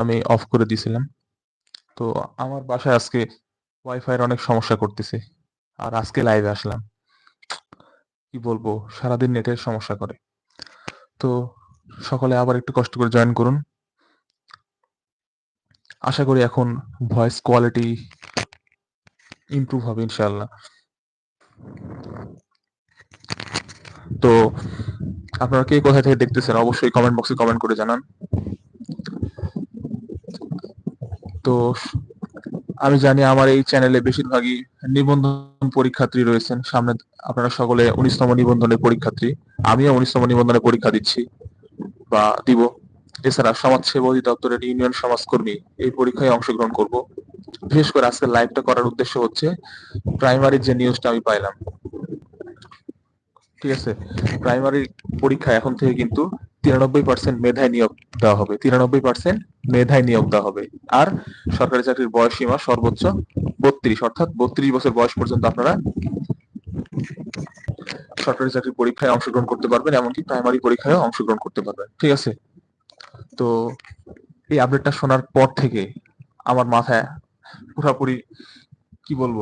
আমি অফ করে দিয়েছিলাম। তো আমার বাসায় আজকে ওয়াইফাই এর অনেক সমস্যা করতেছে। আর আজকে লাইভে আসলাম। কি বলব? সারাদিন নেটের সমস্যা করে। তো সকলে আবার একটু কষ্ট করে জয়েন করুন। আশা করি এখন ভয়েস কোয়ালিটি ইমপ্রুভ হবে ইনশাআল্লাহ। তো আপনারা কে কোথা থেকে দেখতেছেন অবশ্যই কমেন্ট বক্সে কমেন্ট করে জানান। তো আমি জানি আমার এই চ্যানেলে বেশিরভাগই নিবন্ধন পরীক্ষার্থী রয়েছেন। সামনে আপনারা সকলে উনিশতম নিবন্ধনের পরীক্ষার্থী। আমিও ১৯ তম নিবন্ধনের পরীক্ষা দিচ্ছি বা দিব। এছাড়া সমাজসেবা অধিদপ্তরের ইউনিয়ন সমাজকর্মী এই পরীক্ষায় অংশগ্রহণ করব। বিশেষ করে আজকে লাইভটা করার উদ্দেশ্য হচ্ছে প্রাইমারির যে নিউজটা আমি পাইলাম। ঠিক আছে? প্রাইমারি পরীক্ষা এখন থেকে কিন্তু ৯৩% মেধায় নিয়োগ দেওয়া হবে। ৯৩% মেধায় নিয়োগ দেওয়া হবে। আর সরকারি চাকরির বয়স সীমা সর্বোচ্চ ৩২ অর্থাৎ ৩২ বছর বয়স পর্যন্ত আপনারা সরকারি চাকরির পরীক্ষায় অংশগ্রহণ করতে পারবেন, এমনকি প্রাইমারি পরীক্ষায়ও অংশগ্রহণ করতে পারবেন। ঠিক আছে? তো এই আপডেটটা শোনার পর থেকে আমার মাথায় পুরাপুরি কি বলব?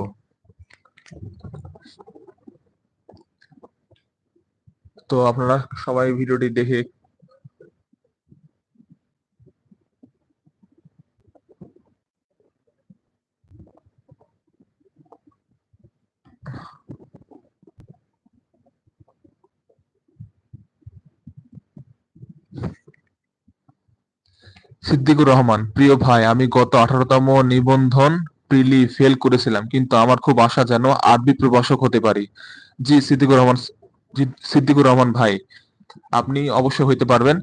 তো আপনারা সবাই ভিডিওটি দেখে সিদ্দিকুর রহমান, প্রিয় ভাই, আমি গত আঠারোতম নিবন্ধন প্রিলি ফেল করেছিলাম, কিন্তু আমার খুব আশা যেন আরবি প্রভাষক হতে পারি। জি, সিদ্দিকুর রহমান সিদ্দিকুর রহমান ভাই, আপনি অবশ্যই হইতে পারবেন।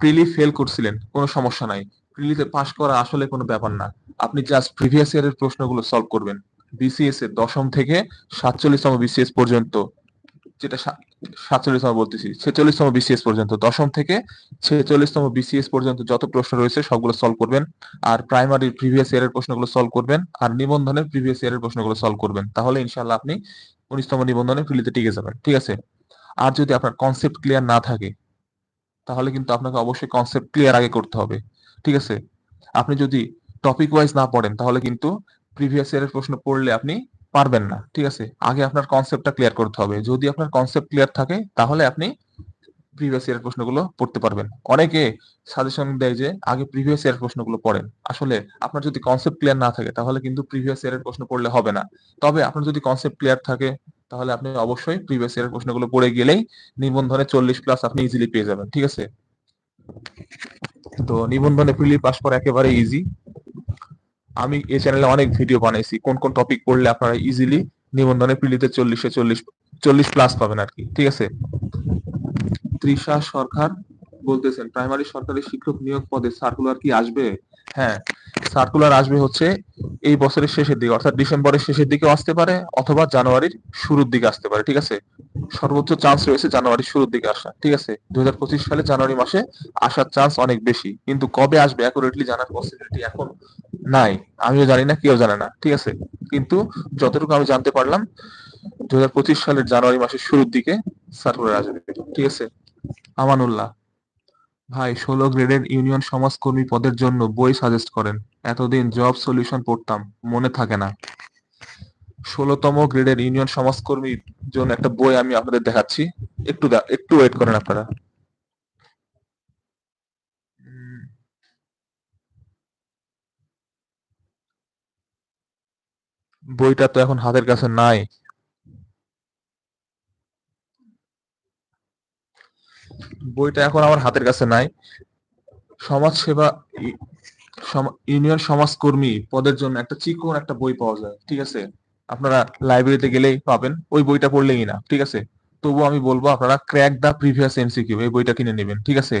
প্রিলি ফেল করছিলেন, কোনো সমস্যা নাই। প্রিলিতে পাশ করা আসলে কোনো ব্যাপার না। আপনি জাস্ট প্রিভিয়াস ইয়ারের প্রশ্নগুলো সলভ করবেন। বিসিএস এর দশম থেকে সাতচল্লিশতম বিসিএস পর্যন্ত, যেটা সাতচল্লিশতম বলতেছি, ছেচল্লিশতম বিসিএস পর্যন্ত। দশম থেকে ছেচল্লিশতম বিসিএস পর্যন্ত যত প্রশ্ন রয়েছে, সবগুলো সলভ করবেন। আর প্রাইমারি প্রিভিয়াস ইয়ারের প্রশ্নগুলো সলভ করবেন। আর নিবন্ধনের প্রিভিয়াস ইয়ারের প্রশ্নগুলো সলভ করবেন। তাহলে ইনশাল্লাহ আপনি উনিশতম নিবন্ধনে ফিলিতে টিকে যাবেন। ঠিক আছে? আর যদি আপনার কনসেপ্ট ক্লিয়ার না থাকে, তাহলে কিন্তু আপনাকে অবশ্যই কনসেপ্ট ক্লিয়ার আগে করতে হবে। ঠিক আছে? আপনি যদি টপিক ওয়াইজ না পড়েন, তাহলে কিন্তু প্রিভিয়াস ইয়ারের প্রশ্ন পড়লে আপনি পারবেন না, ঠিক আছে? আগে আপনার কনসেপ্টটা ক্লিয়ার করতে হবে। যদি আপনার কনসেপ্ট ক্লিয়ার থাকে, তাহলে আপনি প্রিভিয়াস ইয়ারের প্রশ্নগুলো পড়তে পারবেন। অনেকে সাজেশন দেয় যে, আগে প্রিভিয়াস ইয়ারের প্রশ্নগুলো পড়েন। আসলে আপনার যদি কনসেপ্ট ক্লিয়ার না থাকে, তাহলে কিন্তু প্রিভিয়াস ইয়ারের প্রশ্ন পড়লে হবে না। তবে আপনার যদি কনসেপ্ট ক্লিয়ার থাকে, তাহলে আপনি অবশ্যই প্রিভিয়াস ইয়ারের প্রশ্নগুলো পড়ে গেলেই নিবন্ধনে চল্লিশ প্লাস আপনি ইজিলি পেয়ে যাবেন, ঠিক আছে? তো নিবন্ধনে প্রিলি পাস করা একেবারে ইজি আমি এই চ্যানেলে অনেক ভিডিও বানাইছি। কোন কোন টপিক পড়লে আপনারা ইজিলি নিবন্ধনে প্রিলিতে চল্লিশে চল্লিশ চল্লিশ প্লাস পাবেন আর কি ঠিক আছে? তৃষা সরকার বলতেছেন প্রাইমারি সরকারি শিক্ষক নিয়োগ পদে সার্কুলার কি আসবে? হ্যাঁ সার্কুলার আসবে হচ্ছে এই বছরের শেষের দিকে, অর্থাৎ ডিসেম্বরের শেষের দিকে আসতে পারে অথবা জানুয়ারির শুরুর দিকে আসতে পারে, ঠিক আছে? সর্বোচ্চ চান্স রয়েছে জানুয়ারির শুরুর দিকে আসা, ঠিক আছে? দুই সালে জানুয়ারি মাসে আসার চান্স অনেক বেশি, কিন্তু কবে আসবে অ্যাকুরেটলি জানার পসিবিলিটি এখন নাই, আমিও জানি না, কেউ জানে না, ঠিক আছে? কিন্তু যতটুকু আমি জানতে পারলাম দুই হাজার পঁচিশ সালের জানুয়ারি মাসের শুরুর দিকে সার্কুলার আসবে, ঠিক আছে? আমানুল্লাহ। ভাই, ষোলো গ্রেডের ইউনিয়ন সমাজকর্মী পদের জন্য বই সাজেস্ট করেন। এতদিন জব সলিউশন পড়তাম, মনে থাকে না। ষোলোতম গ্রেডের ইউনিয়ন সমাজকর্মীর জন্য একটা বই আমি আপনাদের দেখাচ্ছি। একটু একটু ওয়েট করেন আপনারা। বইটা তো এখন হাতের কাছে নাই। বইটা এখন আমার হাতের কাছে নাই। সমাজ সেবা ইউনিয়ন সমাজকর্মী পদের জন্য একটা চিকন একটা বই পাওয়া যায়, ঠিক আছে? আপনারা লাইব্রেরিতে গেলেই পাবেন। ওই বইটা পড়লেই না, ঠিক আছে? তবু আমি বলব, আপনারা ক্র্যাক দা প্রিভিয়াস এমসিকিউ এই বইটা কিনে নেবেন, ঠিক আছে?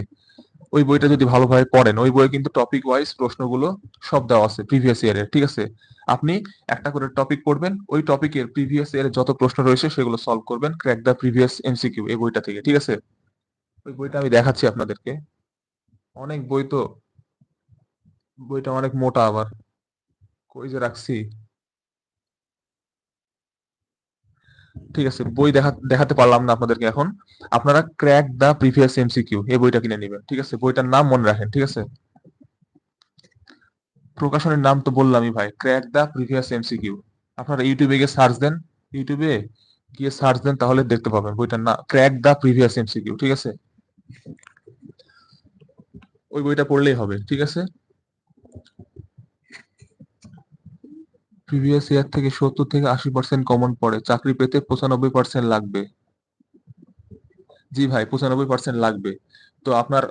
ওই বইটা যদি ভালোভাবে পড়েন, ওই বইয়ে কিন্তু টপিক ওয়াইজ প্রশ্নগুলো সব দেওয়া আছে প্রিভিয়াস ইয়ারের ঠিক আছে? আপনি একটা করে টপিক পড়বেন, ওই টপিকের প্রিভিয়াস ইয়ারের যত প্রশ্ন রয়েছে সেগুলো সলভ করবেন ক্র্যাক দা প্রিভিয়াস এমসিকিউ এই বইটা থেকে, ঠিক আছে? ওই বইটা আমি দেখাচ্ছি আপনাদেরকে। অনেক বই তো। বইটা অনেক মোটা আবার। কই যে রাখছি? ঠিক আছে, বই দেখা, দেখাতে পারলাম না আপনাদেরকে এখন। আপনারা ক্র্যাক দা প্রিভিয়াস এমসিকিউ এই বইটা কিনে নেবেন। ঠিক আছে, বইটার নাম মনে রাখেন, ঠিক আছে? প্রকাশনের নাম তো বললামই ভাই ক্র্যাক দা প্রিভিয়াস এমসিকিউ আপনারা ইউটিউবে গিয়ে সার্চ দেন ইউটিউবে গিয়ে সার্চ দেন, তাহলে দেখতে পাবেন বইটার না ক্র্যাক দা প্রিভিয়াস এমসিকিউ ঠিক আছে? ওই বইটা পড়লেই হবে, ঠিক আছে? প্রিভিয়াস ইয়ার থেকে সত্তর থেকে আশি পার্সেন্ট কমন পড়ে। চাকরি পেতে পঁচানব্বই পার্সেন্ট লাগবে। জি ভাই, পঁচানব্বই পার্সেন্ট লাগবে। তো আপনার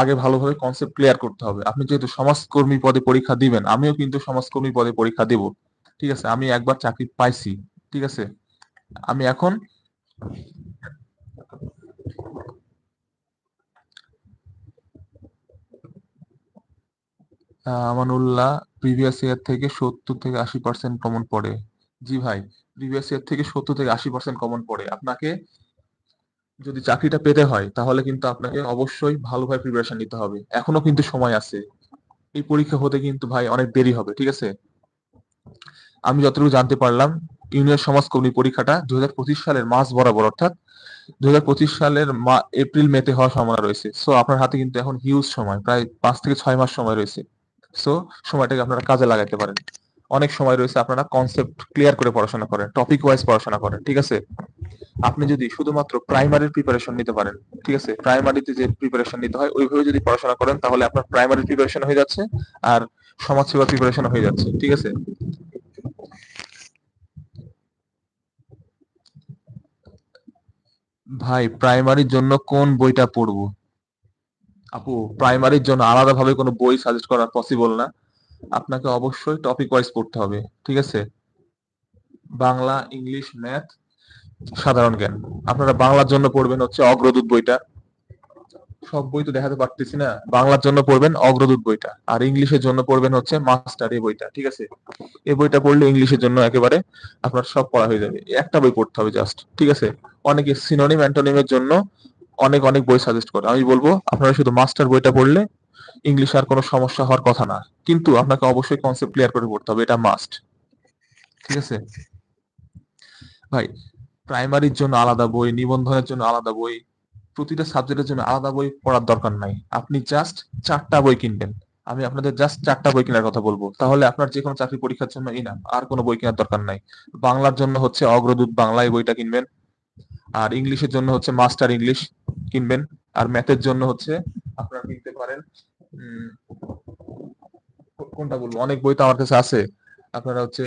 আগে ভালোভাবে কনসেপ্ট ক্লিয়ার করতে হবে। আপনি যেহেতু সমাজকর্মী পদে পরীক্ষা দিবেন, আমিও কিন্তু সমাজকর্মী পদে পরীক্ষা দেব। ঠিক আছে? আমি একবার চাকরি পাইছি, ঠিক আছে? আমি এখন আমানুল্লাহ প্রিভিয়াস ইয়ার থেকে সত্তর থেকে আশি পার্সেন্ট কমন পড়ে। জি ভাই প্রিভিয়াস ইয়ার থেকে সত্তর থেকে আশি পার্সেন্ট কমন পড়ে। আপনাকে যদি চাকরিটা পেতে হয়, তাহলে কিন্তু আপনাকে অবশ্যই ভালোভাবে প্রিপারেশন নিতে হবে। এখনও কিন্তু সময় আছে। এই পরীক্ষা হতে কিন্তু ভাই অনেক দেরি হবে, ঠিক আছে? আমি যতটুকু জানতে পারলাম, ইউনিয়ন সমাজকর্মী পরীক্ষাটা দুই হাজার পঁচিশ সালের মাস বরাবর, অর্থাৎ দুই হাজার পঁচিশ সালের এপ্রিল, মেতে হওয়ার সম্ভাবনা রয়েছে। সো আপনার হাতে কিন্তু এখন হিউজ সময়, প্রায় পাঁচ থেকে ছয় মাস সময় রয়েছে। সো সময়টাকে আপনারা কাজে লাগাতে পারেন। অনেক সময় রয়েছে আপনারা কনসেপ্ট ক্লিয়ার করে পড়াশোনা করেন টপিক ওয়াইজ পড়াশোনা করেন, ঠিক আছে? আপনি যদি শুধুমাত্র প্রাইমারির প্রিপারেশন নিতে পারেন, ঠিক আছে? প্রাইমারিতে যে প্রিপারেশন নিতে হয়, ওইভাবে যদি পড়াশোনা করেন, তাহলে আপনার প্রাইমারি প্রিপারেশন হয়ে যাচ্ছে আর সমাজসেবা প্রিপারেশন হয়ে যাচ্ছে, ঠিক আছে? ভাই প্রাইমারির জন্য কোন বইটা পড়ব? আপু প্রাইমারির জন্য আলাদাভাবে কোনো বই সাজেস্ট করা পসিবল না। আপনাকে অবশ্যই টপিক ওয়াইজ পড়তে হবে, ঠিক আছে? বাংলা, ইংলিশ ম্যাথ সাধারণ জ্ঞান। আপনারা বাংলার জন্য পড়বেন হচ্ছে অগ্রদূত বইটা। সব বই তো দেখাতে পারতেছি না। বাংলার জন্য পড়বেন অগ্রদূত বইটা। আর ইংলিশের জন্য পড়বেন হচ্ছে মাস্টার এই বইটা, ঠিক আছে? এই বইটা পড়লে ইংলিশের জন্য একেবারে আপনার সব পড়া হয়ে যাবে। একটা বই পড়তে হবে জাস্ট ঠিক আছে? অনেকে সিনোনিম অ্যান্টোনিমের জন্য অনেক অনেক বই সাজেস্ট করে। আমি বলব, আপনারা শুধু মাস্টার বইটা পড়লে ইংলিশ আর কোনো সমস্যা হওয়ার কথা না। কিন্তু আপনাকে অবশ্যই কনসেপ্ট ক্লিয়ার করে পড়তে হবে, এটা মাস্ট ঠিক আছে? ভাই প্রাইমারির জন্য আলাদা বই, নিবন্ধনের জন্য আলাদা বই, প্রতিটা সাবজেক্টের জন্য আলাদা বই পড়ার দরকার নাই। আপনি জাস্ট চারটা বই কিনবেন। আমি আপনাদের জাস্ট চারটা বই কেনার কথা বলব। তাহলে আপনার যে কোনো চাকরি পরীক্ষার জন্য ইনা আর কোনো বই কেনার দরকার নাই। বাংলার জন্য হচ্ছে অগ্রদূত বাংলায় বইটা কিনবেন। আর ইংলিশের জন্য হচ্ছে মাস্টার ইংলিশ কিনবেন। আর ম্যাথের জন্য হচ্ছে আপনারা কিনতে পারেন কোনটা বলব? অনেক বই তো আমার কাছে আছে। আপনারা হচ্ছে,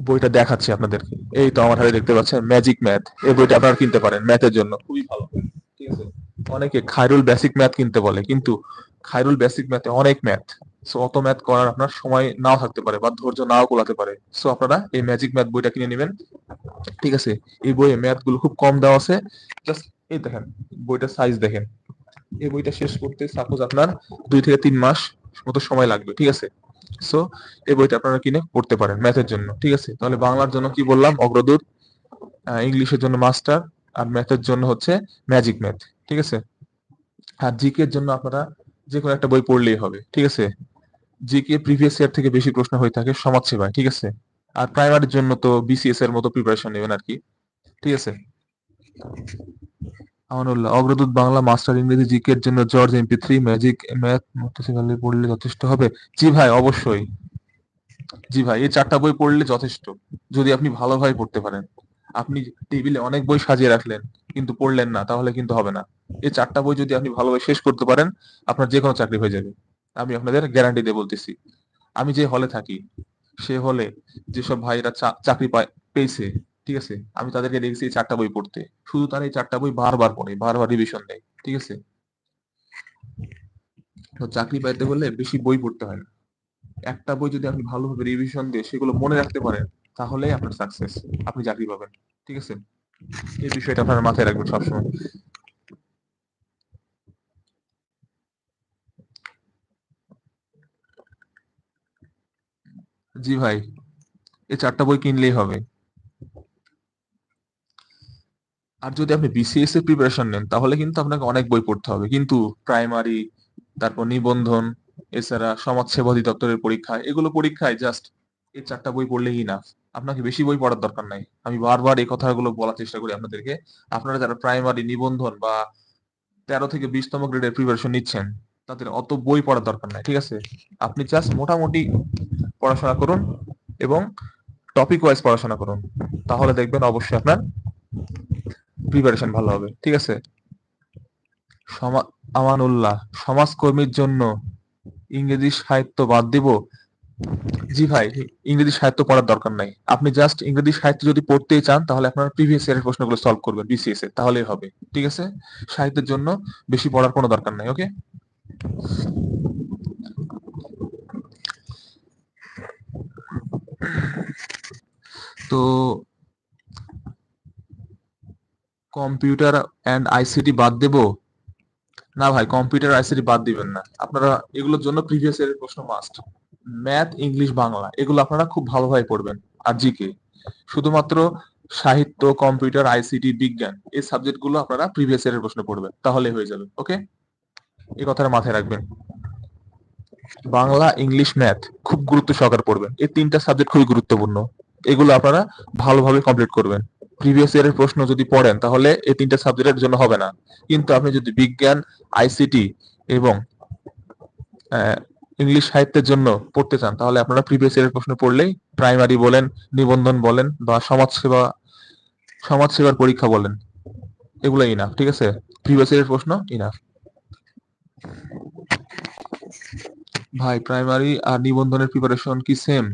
বইটা দেখাচ্ছি আপনাদেরকে। এই তো আমার হাতে দেখতে পাচ্ছেন ম্যাজিক ম্যাথ এই বইটা আপনারা কিনতে পারেন ম্যাথের জন্য। খুবই ভালো। ঠিক আছে? অনেকে খায়রুল বেসিক ম্যাথ কিনতে বলে, কিন্তু খায়রুল বেসিক ম্যাথে অনেক ম্যাথ সো অত ম্যাথ করার আপনার সময় নাও থাকতে পারে বা ধৈর্য নাও কোলাতে পারে। সো আপনারা এই ম্যাজিক ম্যাথ বইটা কিনে নেবেন। ঠিক আছে? এই বইয়ে ম্যাথগুলো খুব কম দেওয়া আছে। জাস্ট এই দেখেন বইটার সাইজ দেখেন। এই বইটা শেষ করতে সাপোজ আপনার দুই থেকে তিন মাস মতো সময় লাগবে, ঠিক আছে? সো এই বইটা আপনারা কিনে পড়তে পারেন ম্যাথের জন্য, ঠিক আছে? তাহলে বাংলার জন্য কি বললাম? অগ্রদূত ইংলিশের জন্য মাস্টার আর ম্যাথের জন্য হচ্ছে ম্যাজিক ম্যাথ ঠিক আছে? আর জিকে এর জন্য আপনারা যে কোনো একটা বই পড়লেই হবে, ঠিক আছে? জিকে প্রিভিয়াস ইয়ার থেকে বেশি প্রশ্ন হয়ে থাকে সমাজ সেবায়, ঠিক আছে? আর প্রাইমারির জন্য তো বিসিএস এর মতো প্রিপারেশন নেবেন আর কি ঠিক আছে? আমানুল্লাহ, অগ্রদূত বাংলা মাস্টার ইংরেজি জিকে এর জন্য George MP three magic math মোটরসাইকেলে পড়লে যথেষ্ট হবে? জি ভাই, অবশ্যই। জি ভাই, এই চারটা বই পড়লে যথেষ্ট, যদি আপনি ভালোভাবে পড়তে পারেন। আপনি টেবিলে অনেক বই সাজিয়ে রাখলেন। কিন্তু পড়লেন না, তাহলে কিন্তু হবে না। এই চারটা বই যদি আপনি ভালোভাবে শেষ করতে পারেন, আপনার যে কোনো চাকরি হয়ে যাবে। আমি আপনাদের গ্যারান্টি দিয়ে বলতেছি, আমি যে হলে থাকি, সে হলে যেসব ভাইরা চাকরি পায়- পেয়েছে, ঠিক আছে? আমি তাদেরকে দেখছি এই চারটা বই পড়তে। শুধু তারা এই চারটা বই বারবার পড়ে, বারবার রিভিশন দেয় ঠিক আছে? তো চাকরি পাইতে হলে বেশি বই পড়তে হয় না। একটা বই যদি আপনি ভালোভাবে রিভিশন দিয়ে সেগুলো মনে রাখতে পারেন তাহলে আপনার সাকসেস আপনি চাকরি পাবেন, ঠিক আছে? এই বিষয়টা আপনার মাথায় রাখবেন সবসময়। জি ভাই, এই চারটা বই কিনলেই হবে। আর যদি আপনি বিসিএস এর প্রিপারেশন নেন, তাহলে কিন্তু আপনাকে অনেক বই পড়তে হবে। কিন্তু প্রাইমারি তারপর নিবন্ধন, এছাড়া সমাজ সেবা অধিদপ্তরের পরীক্ষা, এগুলো পরীক্ষায় জাস্ট এই চারটা বই পড়লেই ইনাফ আপনাকে বেশি বই পড়ার দরকার নাই। আমি বারবার এই কথাগুলো বলার চেষ্টা করি আপনাদেরকে। আপনারা যারা প্রাইমারি নিবন্ধন বা তেরো থেকে বিশতম গ্রেডের প্রিপারেশন নিচ্ছেন, তাদের অত বই পড়ার দরকার নাই, ঠিক আছে? আপনি জাস্ট মোটামুটি পড়াশোনা করুন এবং টপিক ওয়াইজ পড়াশোনা করুন। তাহলে দেখবেন অবশ্যই আপনার প্রিপারেশন ভালো হবে, ঠিক আছে? আমানুল্লাহ, সমাজকর্মীর জন্য ইংরেজি সাহিত্য বাদ দিব। জি ভাই, ইংরেজি সাহিত্য পড়ার দরকার নাই। আপনি জাস্ট ইংরেজি সাহিত্য যদি পড়তেই চান, তাহলে আপনার প্রিভিয়াস ইয়ারের প্রশ্নগুলো সলভ করবেন বিসিএস এ তাহলেই হবে, ঠিক আছে? সাহিত্যের জন্য বেশি পড়ার কোনো দরকার নাই ওকে তো কম্পিউটার অ্যান্ড আইসিটি বাদ দেব? না ভাই কম্পিউটার আইসিটি বাদ দিবেন না। আপনারা এগুলোর জন্য প্রিভিয়াস ইয়ারের প্রশ্ন মাস্ট ম্যাথ ইংলিশ বাংলা, এগুলো আপনারা খুব ভালোভাবে পড়বেন। আর জিকে শুধুমাত্র সাহিত্য কম্পিউটার আইসিটি বিজ্ঞান, এই সাবজেক্টগুলো আপনারা প্রিভিয়াস ইয়ারের প্রশ্ন পড়বেন, তাহলে হয়ে যাবে ওকে এই কথাটা মাথায় রাখবেন। বাংলা ইংলিশ ম্যাথ খুব গুরুত্ব সহকারে পড়বেন। এই তিনটা সাবজেক্ট খুবই গুরুত্বপূর্ণ। এগুলো আপনারা ভালোভাবে কমপ্লিট করবেন। প্রিভিয়াস ইয়ারের প্রশ্ন যদি পড়েন, তাহলে এই তিনটা সাবজেক্টের জন্য হবে না। কিন্তু আপনি যদি বিজ্ঞান আইসিটি এবং ইংলিশ সাহিত্যের জন্য পড়তে চান, তাহলে আপনারা প্রিভিয়াস ইয়ারের প্রশ্ন পড়লেই প্রাইমারি বলেন, নিবন্ধন বলেন বা সমাজসেবা সমাজসেবার পরীক্ষা বলেন, এগুলো ইনাফ ঠিক আছে? প্রিভিয়াস ইয়ারের প্রশ্ন ইনাফ ভাই প্রাইমারি আর নিবন্ধনের প্রিপারেশন কি সেম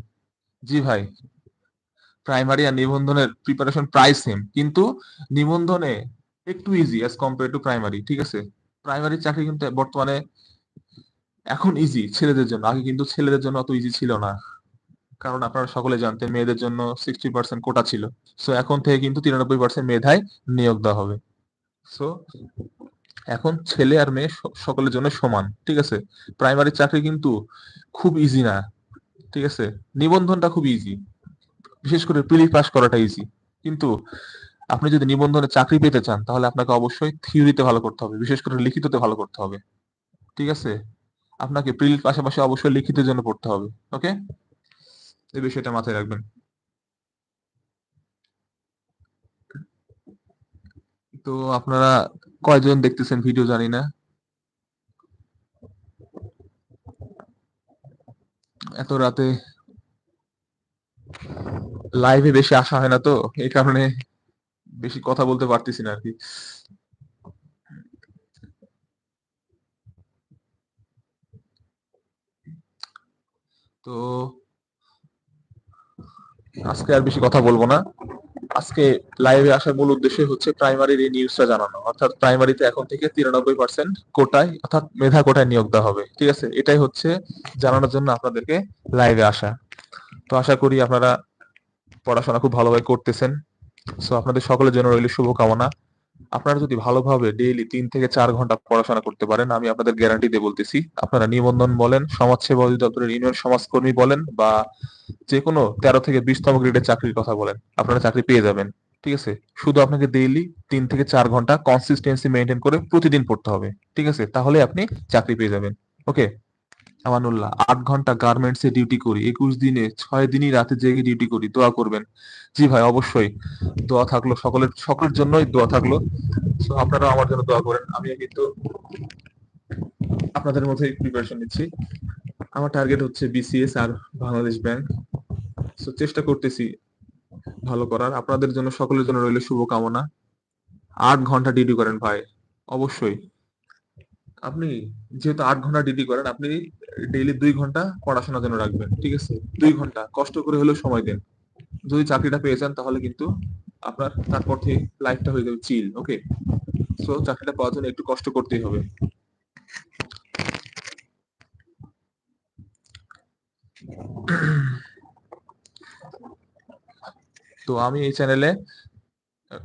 জি ভাই প্রাইমারি আর নিবন্ধনের প্রিপারেশন প্রায় সেম কিন্তু নিবন্ধনে একটু easy as compare to primary ঠিক আছে? প্রাইমারি চাকরি কিন্তু বর্তমানে এখন ইজি ছেলেদের জন্য। আগে কিন্তু ছেলেদের জন্য অত ইজি ছিল না। কারণ আপনারা সকলে জানতেন, মেয়েদের জন্য সিক্সটি পার্সেন্ট কোটা ছিল। সো এখন থেকে কিন্তু তিরানব্বই পার্সেন্ট মেধায় নিয়োগ দেওয়া হবে। সো এখন ছেলে আর মেয়ে সকলের জন্য সমান, ঠিক আছে? প্রাইমারি চাকরি কিন্তু খুব ইজি না, ঠিক আছে? নিবন্ধনটা খুব ইজি বিশেষ করে প্রিলি পাস করাটা ইজি কিন্তু আপনি যদি নিবন্ধনে চাকরি পেতে চান, তাহলে আপনাকে অবশ্যই থিওরিতে ভালো করতে হবে। বিশেষ করে লিখিততে ভালো করতে হবে। ঠিক আছে? আপনাকে প্রিলির পাশাপাশি অবশ্যই লিখিতের জন্য পড়তে হবে, ওকে? এই বিষয়টা মাথায় রাখবেন। তো আপনারা কয়জন দেখতেছেন ভিডিও জানি না। এত রাতে লাইভে বেশি আসা হয় না তো, এই কারণে বেশি কথা বলতে পারতেছি না আর কি। তো আজকে আর বেশি কথা বলব না। আজকে লাইভে আসার মূল উদ্দেশ্য হচ্ছে প্রাইমারির এই নিউজটা জানানো। অর্থাৎ প্রাইমারিতে এখন থেকে তিরানব্বই পার্সেন্ট কোটায়, অর্থাৎ মেধা কোটায় নিয়োগ দেওয়া হবে। ঠিক আছে? এটাই হচ্ছে জানানোর জন্য আপনাদেরকে লাইভে আসা। তো আশা করি আপনারা পড়াশোনা খুব ভালোভাবে করতেছেন। সো আপনাদের সকলের জন্য রইল শুভকামনা। আপনারা যদি ভালোভাবে ডেইলি তিন থেকে চার ঘণ্টা পড়াশোনা করতে পারেন, আমি আপনাদের গ্যারান্টি দিয়ে বলতেছি, আপনারা নিবন্ধন বলেন, সমাজসেবা অধিদপ্তরের ইউনিয়ন সমাজকর্মী বলেন, বা যে কোনো তেরো থেকে বিশতম গ্রেডের চাকরির কথা বলেন, আপনারা চাকরি পেয়ে যাবেন, ঠিক আছে? শুধু আপনাকে ডেইলি তিন থেকে চার ঘণ্টা কনসিস্টেন্সি মেনটেন করে প্রতিদিন পড়তে হবে, ঠিক আছে? তাহলে আপনি চাকরি পেয়ে যাবেন ওকে আমানুল্লাহ আট ঘণ্টা গার্মেন্টস এ ডিউটি করি, একুশ দিনে ছয় দিনই রাতে জেগে ডিউটি করি, দোয়া করবেন। জি ভাই, অবশ্যই। দোয়া থাকল সকলের সকলের জন্যই দোয়া থাকল। তো আপনারা আমার জন্য দোয়া করেন। আমি কিন্তু আপনাদের মধ্যে প্রিপারেশন নিচ্ছি। আমার টার্গেট হচ্ছে বিসিএস আর বাংলাদেশ ব্যাংক তো চেষ্টা করতেছি ভালো করার। আপনাদের জন্য, সকলের জন্য রইল শুভকামনা। আট ঘণ্টা ডিউটি করেন ভাই, অবশ্যই। আপনি যেহেতু আট ঘণ্টা ডিউটি করেন, আপনি ডেইলি দুই ঘণ্টা পড়াশোনার জন্য রাখবেন, ঠিক আছে? দুই ঘণ্টা, কষ্ট করে হলেও সময় দেন। যদি চাকরিটা পেয়ে যান, তাহলে কিন্তু আপনার তারপর থেকে লাইফটা হয়ে যাবে চিল ওকে সো চাকরিটা পাওয়ার জন্য একটু কষ্ট করতেই হবে। তো আমি এই চ্যানেলে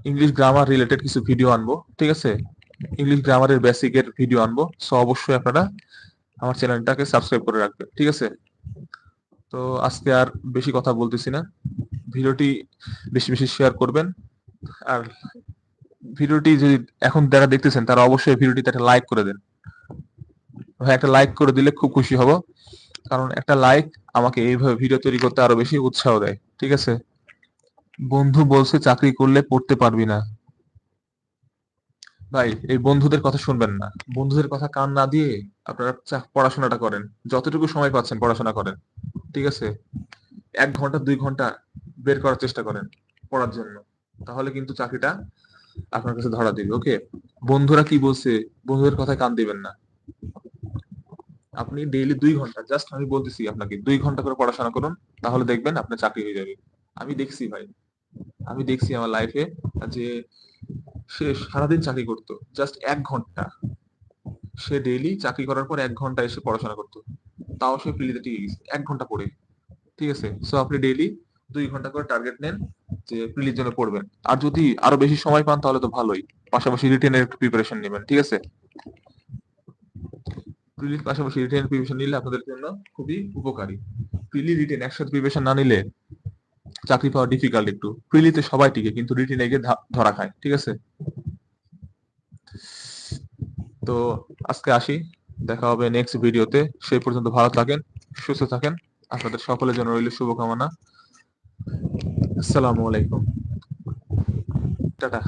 ইংলিশ গ্রামার রিলেটেড কিছু ভিডিও আনব, ঠিক আছে? ইংলিশ গ্রামারের বেসিকের ভিডিও আনব। সো অবশ্যই আপনারা আমার চ্যানেলটাকে সাবস্ক্রাইব করে রাখবেন, ঠিক আছে? তো, আজকে আর বেশি কথা বলতেছি না। ভিডিওটি বেশি বেশি শেয়ার করবেন। আর ভিডিওটি যদি এখন যারা দেখতেছেন, তারা অবশ্যই ভিডিওটিতে একটা লাইক করে দেন। ভাই, একটা লাইক করে দিলে খুব খুশি হব। কারণ একটা লাইক আমাকে এইভাবে ভিডিও তৈরি করতে আরও বেশি উৎসাহ দেয়, ঠিক আছে? বন্ধু বলছে, চাকরি করলে পড়তে পারবি না। ভাই, এই বন্ধুদের কথা শুনবেন না। বন্ধুদের কথা কান না দিয়ে আপনারা পড়াশোনাটা করেন। যতটুকু সময় পাচ্ছেন পড়াশোনা করেন, ঠিক আছে? এক ঘণ্টা, দুই ঘণ্টা বের করার চেষ্টা করেন পড়ার জন্য। তাহলে কিন্তু চাকরিটা আপনার কাছে ধরা দিবে, ওকে? বন্ধুরা কি বলছে? বন্ধুদের কথায় কান দিবেন না। আপনি ডেইলি দুই ঘণ্টা, জাস্ট আমি বলতেছি আপনাকে, দুই ঘণ্টা করে পড়াশোনা করুন, তাহলে দেখবেন আপনার চাকরি হয়ে যাবে। আমি দেখছি ভাই, আমি দেখছি আমার লাইফে যে সে সারাদিন চাকরি করতো জাস্ট এক ঘণ্টা। সে ডেইলি চাকরি করার পর এক ঘণ্টা এসে পড়াশোনা করতো। তাও সে ফ্রিতে টিকে গেছে, এক ঘণ্টা পড়ে। ঠিক আছে? সো আপনি ডেইলি দুই ঘণ্টা করে টার্গেট নেন যে প্রিলির জন্য পড়বেন। আর যদি আরও বেশি সময় পান তাহলে তো ভালোই। পাশাপাশি রিটেনের একটু প্রিপারেশন নেবেন, ঠিক আছে? প্রিলির পাশাপাশি রিটেন প্রিপারেশন নিলে আপনাদের জন্য খুবই উপকারী। প্রিলি রিটেন একসাথে প্রিপারেশন না নিলে চাকরি পাওয়া ডিফিকাল্ট একটু। প্রিলিতে সবাই টিকে, কিন্তু রিটেনে গিয়ে ধরা খায়, ঠিক আছে? তো আজকে আসি, দেখা হবে নেক্সট ভিডিওতে সেই পর্যন্ত ভালো থাকেন, সুস্থ থাকেন। আপনাদের সকলের জন্য রইল শুভকামনা। আসসালামু আলাইকুম। টাটা।